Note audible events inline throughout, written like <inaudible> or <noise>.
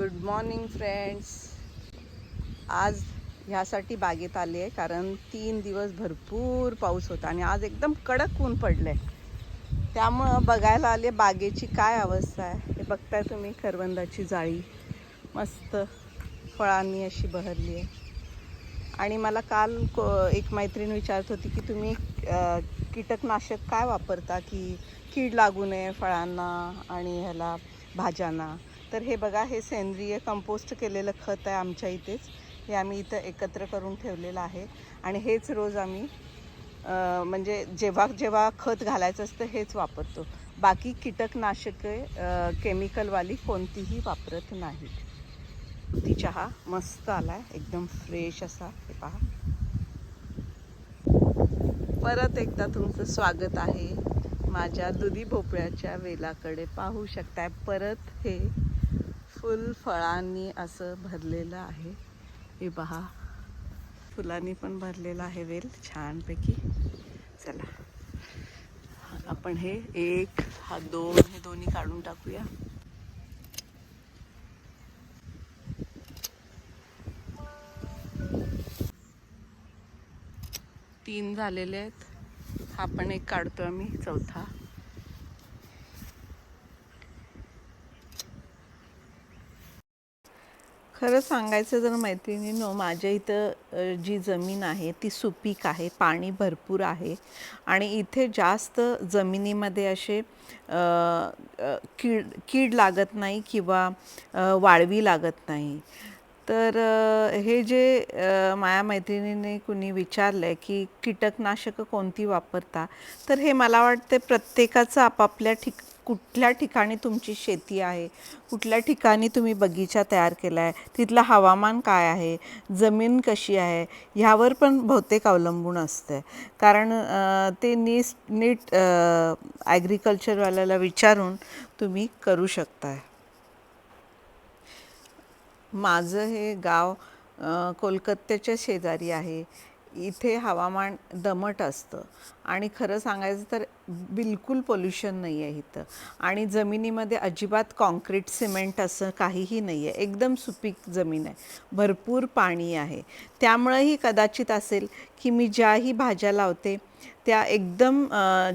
Good morning friends आज ह्यासाठी बागेत आले आहे कारण तीन दिवस भरपूर पाऊस होता आणि आज एकदम कडक ऊन पडलं आहे त्यामुळं बघायला आले बागेची काय अवस्था आहे. हे बघताय तुम्ही करवंदाची जाळी. मस्त फळांनी अशी बहरली आहे आणि मला काल को एक मैत्रीण विचारत होती की तुम्ही कीटकनाशक काय वापरता? की कीड लागू नये फळांना आणि ह्याला भाज्यांना. तर हे बघा हे सेंद्रिय कंपोस्ट केलेलं खत आहे आमच्या इथेच. हे आम्ही इथं एकत्र करून ठेवलेलं आहे. आणि हेच रोज आम्ही म्हणजे जेव्हा जेव्हा खत घालायचं असतं हेच वापरतो. बाकी कीटकनाशके केमिकलवाली कोणतीही वापरत नाही. ती चहा मस्त आला आहे एकदम फ्रेश असा. हे पहा. परत एकदा तुमचं स्वागत आहे. माझ्या दुधी भोपळ्याच्या वेलाकडे पाहू शकताय. परत हे फुल फळांनी असं भरलेलं आहे. हे पहा. फुलांनी पण भरलेलं आहे वेल छानपैकी. चला. आपण हे एक हा दोन हे दोन्ही काढून टाकूया. तीन झालेले आहेत. हा पण एक काढतो आम्ही चौथा. खरं सांगायचं जर मैत्रिणीनो माझ्या इथं जी जमीन आहे ती सुपीक आहे पाणी भरपूर आहे आणि इथे जास्त जमिनीमध्ये असे कीड कीड लागत नाही किंवा वाळवी लागत नाही. तर हे जे माया माझ्या मैत्रिणीने कुणी विचारलं आहे की कीटकनाशकं कोणती वापरता तर हे मला वाटते प्रत्येकाचं आपापल्या ठिक कुठल्या ठिकाणी तुमची शेती आहे? कुठल्या ठिकाणी तुम्ही बगीचा तयार केला आहे तिथलं हवामान काय आहे? जमीन कशी आहे? ह्यावर पण बहुतेक अवलंबून असतं. कारण ते नीस नीट ॲग्रिकल्चरवाल्याला विचारून तुम्ही करू शकताय. माझं हे गाव कोलकात्याच्या शेजारी आहे. इथे हवामान दमट असतं. आणि खरं सांगायचं तर बिलकुल पोल्युशन नाही आहे इथं. आणि जमिनीमध्ये अजिबात कॉन्क्रीट सिमेंट असं काहीही नाही आहे एकदम सुपीक जमीन आहे. भरपूर पाणी आहे. त्यामुळंही कदाचित असेल की मी ज्याही भाज्या लावते त्या एकदम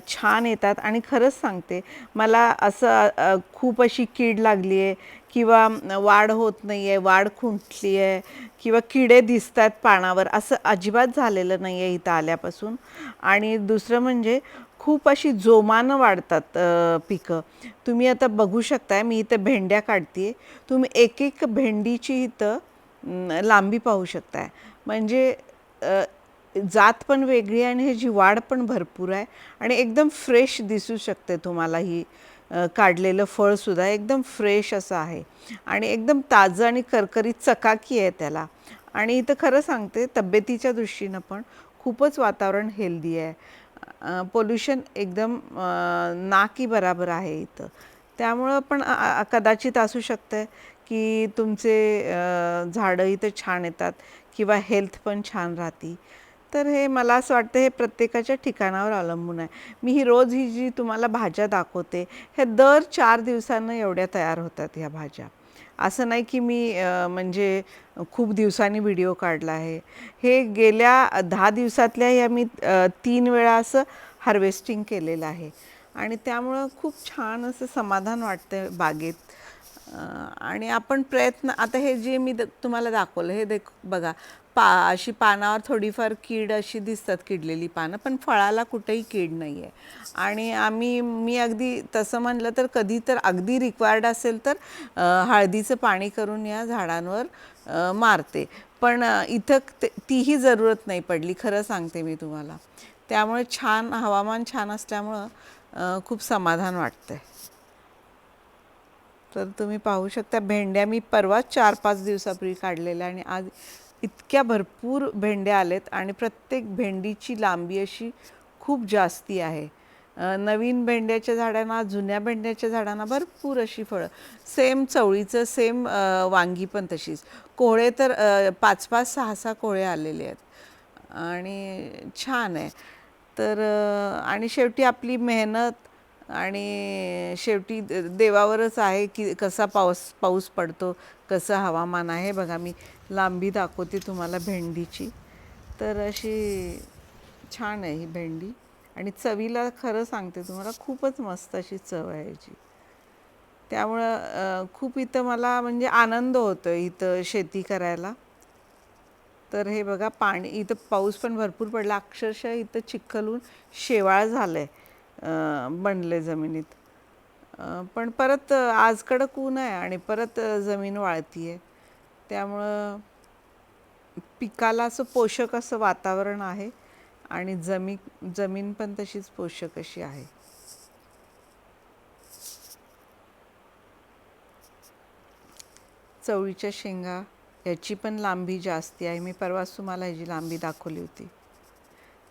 छान येतात. आणि खरंच सांगते मला असं खूप अशी कीड लागली आहे किंवा वाढ होत नाही आहे वाढ खुंटली आहे किंवा किडे दिसत आहेत पानावर असं अजिबात झालेलं नाही आहे इथं आल्यापासून. आणि दुसरं म्हणजे खूप अशी जोमानं वाढतात पिकं. तुम्ही आता बघू शकताय मी इथं भेंड्या काढते तुम्ही एक एक भेंडीची इथं लांबी पाहू शकताय. म्हणजे जात पण वेगळी आणि ह्याची वाढ पण भरपूर आहे. आणि एकदम फ्रेश दिसू शकते तुम्हाला ही काढलेलं फळसुद्धा एकदम फ्रेश असं आहे. आणि एकदम ताजं आणि करकरीत चकाकी आहे त्याला. आणि इथं खरं सांगते तब्येतीच्या दृष्टीनं पण खूपच वातावरण हेल्दी आहे. पोल्युशन एकदम नाकी ना की बराबर आहे इथं. त्यामुळं पण कदाचित असू शकतं की तुमचे झाडं इथं छान येतात किंवा हेल्थ पण छान राहते. तर हे मला असं वाटतं हे प्रत्येकाच्या ठिकाणावर अवलंबून आहे. मी ही रोज ही जी तुम्हाला भाज्या दाखवते हे दर चार दिवसांना एवढ्या तयार होतात ह्या भाज्या. असं नाही की मी म्हणजे खूप दिवसांनी व्हिडिओ काढला आहे. हे गेल्या दहा दिवसातल्या या मी तीन वेळा असं हार्वेस्टिंग केलेलं आहे. आणि त्यामुळं खूप छान असं समाधान वाटतं बागेत. आणि आपण प्रयत्न आता हे जे मी द- तुम्हाला दाखवलं हे देख बघा पा अशी पानावर थोडीफार कीड अशी दिसतात किडलेली पानं पण फळाला कुठेही कीड नाही आहे आणि आम्ही मी अगदी तसं म्हणलं तर कधी तर अगदी रिक्वायर्ड असेल तर हळदीचं पाणी करून या झाडांवर मारते. पण इथं ते- तीही जरूरत नाही पडली खरं सांगते मी तुम्हाला. त्यामुळे छान हवामान छान असल्यामुळं खूप समाधान वाटतंय. तर तुम्ही पाहू शकता भेंड्या मी परवाच चार पाच दिवसापूर्वी काढलेल्या आणि आज इतक्या भरपूर भेंड्या आलेत आणि प्रत्येक भेंडीची लांबी अशी खूप जास्ती आहे. नवीन भेंड्याच्या झाडांना जुन्या भेंड्याच्या झाडांना भरपूर अशी फळं. सेम चवळीचं सेम वांगी पण तशीच. कोहळे तर पाच पाच सहा सहा कोहळे आलेले आहेत. आणि छान आहे. तर आणि शेवटी आपली मेहनत आणि शेवटी देवावरच आहे की कसा पाऊस पाऊस पडतो कसं हवामान आहे. बघा मी लांबी दाखवते तुम्हाला भेंडीची. तर अशी छान आहे ही भेंडी. आणि चवीला खरं सांगते तुम्हाला खूपच मस्त अशी चव आहे याची. त्यामुळं खूप इथं मला म्हणजे आनंद होतो इथं शेती करायला. तर हे बघा पाणी इथं पाऊस पण भरपूर पडला. अक्षरशः इथं चिखलून शेवाळ झालं आहे बनले जमिनीत. पण परत आजकडं ऊन आहे आणि परत जमीन वाळती आहे त्यामुळं पिकाला असं पोषक असं वातावरण आहे आणि जमीन जमीन पण तशीच पोषक अशी आहे. चवळीच्या शेंगा याची पण लांबी जास्ती आहे. मी परवाच तुम्हाला ह्याची लांबी दाखवली होती.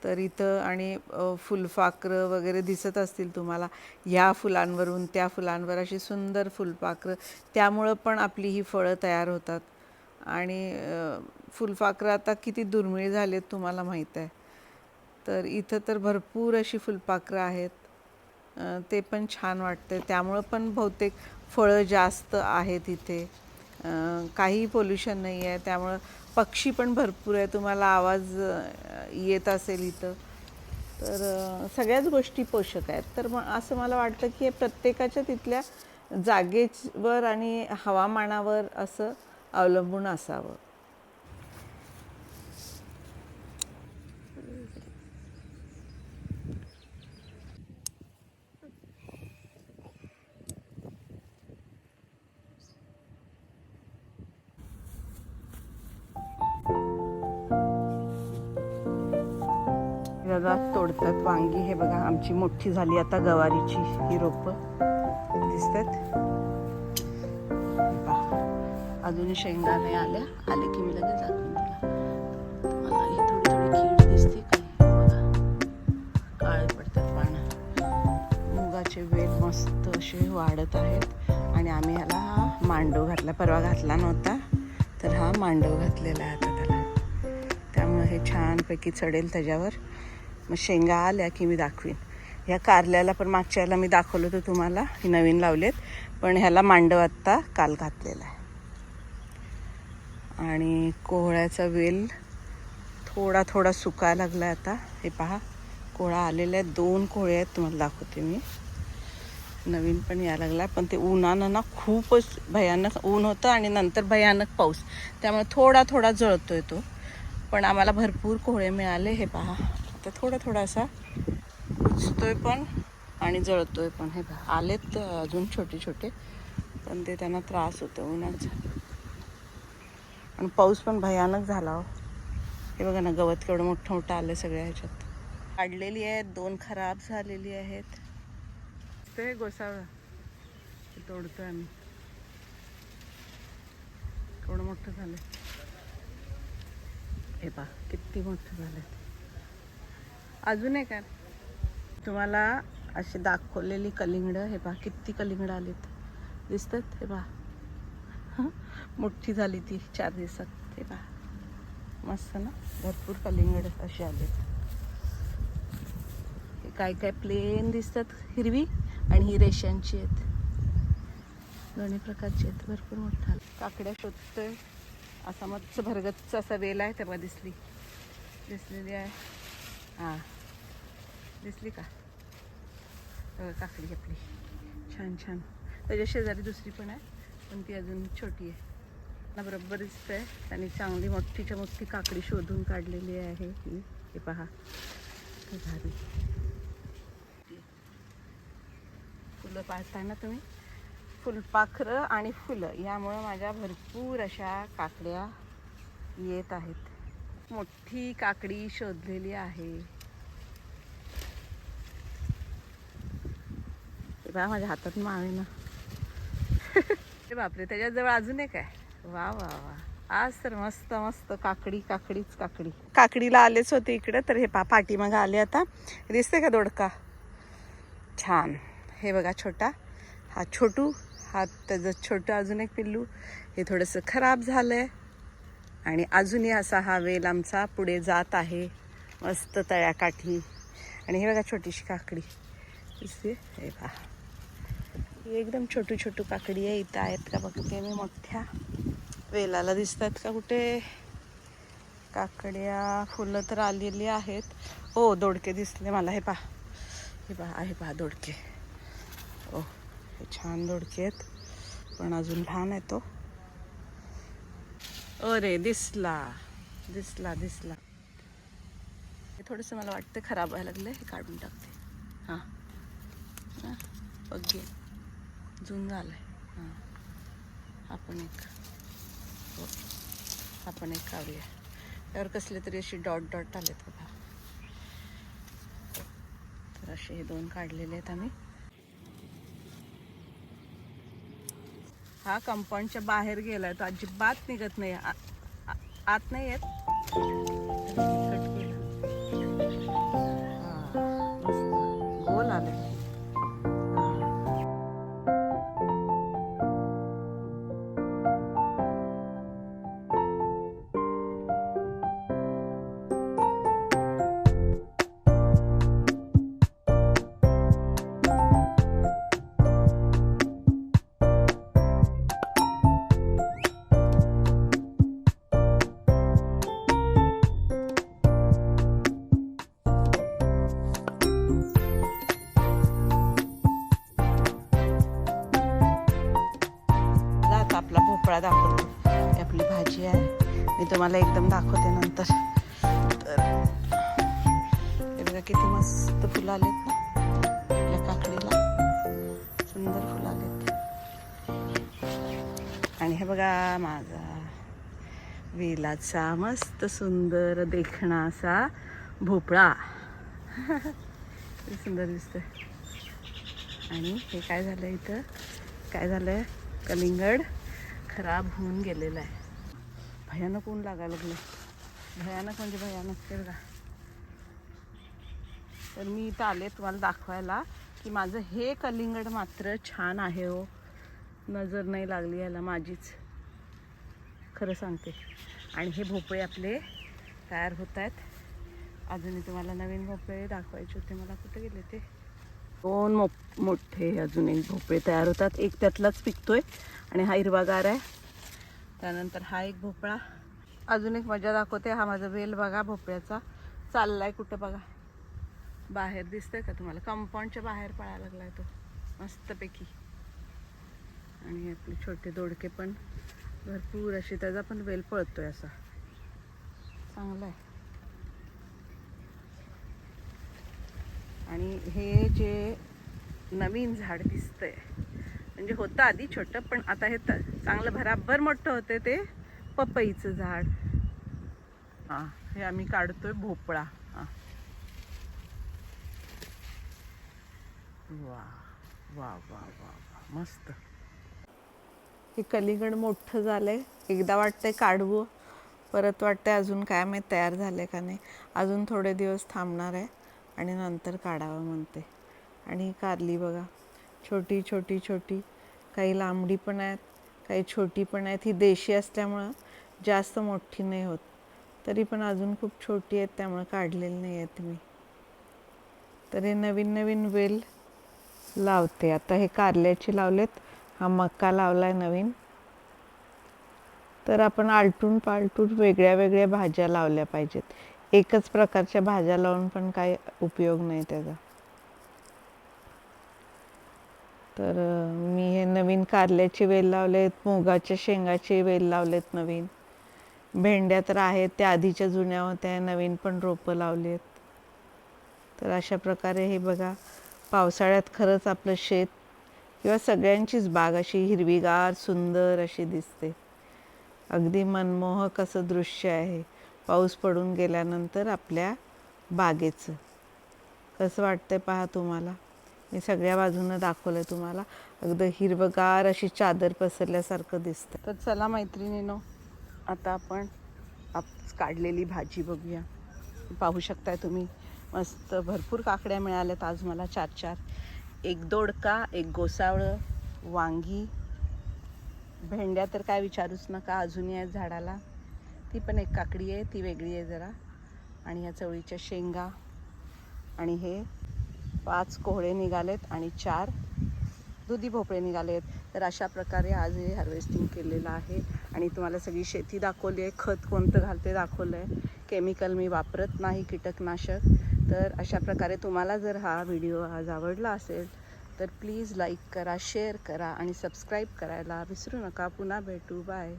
तर इथं आणि फुलपाखरं वगैरे दिसत असतील तुम्हाला ह्या फुलांवरून त्या फुलांवर अशी सुंदर फुलपाखरं त्यामुळं पण आपली ही फळं तयार होतात. आणि फुलपाखरं आता किती दुर्मिळ झालेत तुम्हाला माहीत आहे. तर इथं तर भरपूर अशी फुलपाखरं आहेत. ते पण छान वाटतं त्यामुळं पण बहुतेक फळं जास्त आहेत इथे. काही पोल्युशन नाही आहे त्यामुळं पक्षी पण भरपूर आहे तुम्हाला आवाज येत असेल इथं. तर सगळ्याच गोष्टी पोषक आहेत. तर मग असं मला वाटतं की हे प्रत्येकाच्या तिथल्या जागेवर आणि हवामानावर असं अवलंबून असावं. तोडतात वांगी. हे बघा आमची मोठी झाली आता गवारीची. ही रोपं दिसतात. अजून शेंगा नाही आल्या. आले की मी लगेच दाखवून मला ही थोडी थोडी कीड दिसते काळे पडतात पानं. मुगाचे वेल मस्त असे वाढत आहेत. आणि आम्ही ह्याला हा मांडव घातला. परवा घातला नव्हता. तर हा मांडव घातलेला आहे आता त्याला. त्यामुळे हे छानपैकी चढेल त्याच्यावर. मग शेंगा आल्या की मी दाखवीन. ह्या कारल्याला पण मागच्या याला मी दाखवलं होतं तुम्हाला. ही नवीन लावलेत. पण ह्याला मांडव आत्ता काल घातलेला आहे. आणि कोहळ्याचा वेल थोडा थोडा सुकायला लागला आहे आता. हे पहा कोहळा आलेला आहे दोन कोहळे आहेत तुम्हाला दाखवते मी. नवीन पण यायला लागला पण ते उन्हानं ना खूपच भयानक ऊन होतं आणि नंतर भयानक पाऊस. त्यामुळे थोडा थोडा जळतोय तो. पण आम्हाला भरपूर कोहळे मिळाले. हे पहा आता थोडा थोडासा कुचतोय पण आणि जळतोय पण. हे पहा आलेत अजून छोटे छोटे. पण ते त्यांना त्रास होतो उन्हाचा. आणि पाऊस पण भयानक झाला हो. हे बघा ना गवत केवढं मोठं मोठं आलं सगळ्या ह्याच्यात. काढलेली आहेत दोन खराब झालेली आहेत. ते गोसावं तोडतो आहे आम्ही. केवढं मोठं झालं हे पा किती मोठं झालं अजून आहे. का तुम्हाला अशी दाखवलेली कलिंगडं हे पहा किती कलिंगडं आलेत. दिसतात? हे पहा. मोठी झाली ती चार दिवसात ते पहा मस्त ना? भरपूर कलिंगड असे आले. हे काय काय प्लेन दिसतात हिरवी आणि ही रेशांची आहेत. दोन्ही प्रकारची आहेत. भरपूर मोठा. काकड्या शोधतोय. असा मस्त भरगतचा असा वेल आहे तेव्हा दिसली. दिसलेली आहे. हां. दिसली का? काकडी आपली. छान छान. त्याच्या शेजारी दुसरी पण आहे. पण ती अजून छोटी आहे. ना बरोबर आहे त्यांनी चांगली मोठीच्या मोठी काकडी शोधून काढलेली आहे ही हे पहा. भारी फुलं पाहताय ना तुम्ही? फुलपाखरं आणि फुलं यामुळं माझ्या भरपूर अशा काकड्या येत आहेत. मोठी काकडी शोधलेली आहे. बघा माझ्या हातात मावे ना. <laughs> अरे बापरे त्याच्याजवळ अजून एक आहे. वा वा वा. आज तर मस्त मस्त काकडी काकडीच काकडी. काकडीला आलेच होते इकडे तर हे पा पाठीमागं आले आता. दिसते का दोडका? छान. हे बघा छोटा हा छोटू हा त्याचं छोटं अजून एक पिल्लू. हे थोडंसं खराब झालं आहे आणि अजूनही असा हा वेल आमचा पुढे जात आहे. मस्त तळ्याकाठी. आणि हे बघा छोटीशी काकडी. दिसते हे पहा. एकदम छोटू छोटू काकडी आहे इथं आहेत का बघते मी मोठ्या. वेलाला दिसतात का कुठे? काकड्या फुलं तर आलेली आहेत. हो दोडके दिसले मला हे पहा. हे पहा आहे पहा दोडके. ओ हे छान दोडके आहेत. पण अजून लहान आहे तो. अरे दिसला. दिसला दिसला. हे थोडंसं मला वाटतं खराब व्हायला लागलं हे काढून टाकते. हां. हां जून आहे हां. आपण एक हो. आपण एक काढूया. त्यावर कसले तरी असे डॉट डॉट आलेत बघा. तर असे हे दोन काढलेले आहेत आम्ही. हा कंपाऊंडच्या बाहेर गेलाय तो अजिबात निघत नाही. आ- आत नाही येत. भोपळा दाखवतो. ही आपली भाजी आहे. मी तुम्हाला एकदम दाखवते नंतर. तर हे बघा किती मस्त फुलं आलेत ना. या काकडीला. सुंदर फुलं आलेत. आणि हे बघा माझा वेलाचा मस्त सुंदर देखणा असा भोपळा. सुंदर दिसतंय. आणि हे काय झालं इथं? काय झालंय? कलिंगड. खराब होऊन गेलेलं आहे. भयानक ऊन लागायला लागलं भयानक म्हणजे भयानक. ते बघा. तर मी इथं आले तुम्हाला दाखवायला की माझं हे कलिंगड मात्र छान आहे हो. नजर नाही लागली याला माझीच. खरं सांगते. आणि हे भोपळे आपले तयार होत आहेत. अजूनही तुम्हाला नवीन भोपळे दाखवायचे होते. मला कुठे गेले ते? दोन मो मोठे अजून एक भोपळे तयार होतात. एक त्यातलाच पिकतोय आणि हा हिरवागार आहे. त्यानंतर हा एक भोपळा. अजून एक मजा दाखवते. हा माझा वेल बघा भोपळ्याचा. चाललाय कुठं बघा. बाहेर दिसतंय का तुम्हाला? कंपाऊंडच्या बाहेर पळायला लागलाय तो. मस्तपैकी. आणि आपले छोटे दोडके पण भरपूर असे. त्याचा पण वेल पळतोय असा. चांगला आहे आणि हे जे नवीन झाड दिसतंय म्हणजे होतं आधी छोटं पण आता हे तर चांगलं भराभर मोठं होते ते पपईचं झाड. हां हे आम्ही काढतोय भोपळा. हां. वा वा वा वा वा मस्त. हे कलिंगड मोठं झालंय. एकदा वाटतंय काढवू परत वाटतंय अजून काय माहीत तयार झालंय का नाही. अजून थोडे दिवस थांबणार आहे. आणि नंतर काढावं म्हणते. आणि कारली बघा. छोटी छोटी छोटी. काही लांबडी पण आहेत काही छोटी पण आहेत. ही देशी असल्यामुळं जास्त मोठी नाही होत. तरी पण अजून खूप छोटी आहेत त्यामुळं काढलेली नाही आहेत मी. तर हे नवीन नवीन वेल लावते. आता हे कारल्याचे लावलेत. हा मका लावलाय नवीन. तर आपण आलटून पालटून वेगळ्या वेगळ्या भाज्या लावल्या पाहिजेत. एकच प्रकारच्या भाज्या लावून पण काय उपयोग नाही त्याचा. तर मी हे नवीन कारल्याचे वेल लावलेत मुगाच्या शेंगाचे वेल लावलेत नवीन. भेंड्या तर आहेत त्या आधीच्या जुन्या होत्या नवीन पण रोपं लावली आहेत तर अशा प्रकारे हे बघा पावसाळ्यात खरंच आपलं शेत किंवा सगळ्यांचीच बाग अशी हिरवीगार सुंदर अशी दिसते. अगदी मनमोहक असं दृश्य आहे. पाऊस पडून गेल्यानंतर आपल्या बागेचं. कसं वाटतंय पहा तुम्हाला? मी सगळ्या बाजूनं दाखवलं आहे तुम्हाला. अगदी हिरवगार अशी चादर पसरल्यासारखं दिसतं तर चला मैत्रिणीनो आता आपण आप काढलेली भाजी बघूया. पाहू शकताय तुम्ही मस्त भरपूर काकड्या मिळाल्यात आज मला चार चार. एक दोडका एक गोसावळं वांगी. भेंड्या तर काय विचारूच नका अजूनही आहेत झाडाला. ती पण एक काकडी आहे ती वेगळी आहे जरा. आणि या चवळीच्या शेंगा. आणि हे पाच कोहळे निघालेत आणि चार दुधी भोपळे निघालेत. तर अशा प्रकारे आज हे हार्वेस्टिंग केलेलं आहे. आणि तुम्हाला सगळी शेती दाखवली आहे. खत कोणतं घालते दाखवलं आहे केमिकल मी वापरत नाही कीटकनाशक. तर अशा प्रकारे तुम्हाला जर हा व्हिडिओ आज आवडला असेल तर प्लीज लाईक करा शेअर करा आणि सबस्क्राईब करायला विसरू नका. पुन्हा भेटू. बाय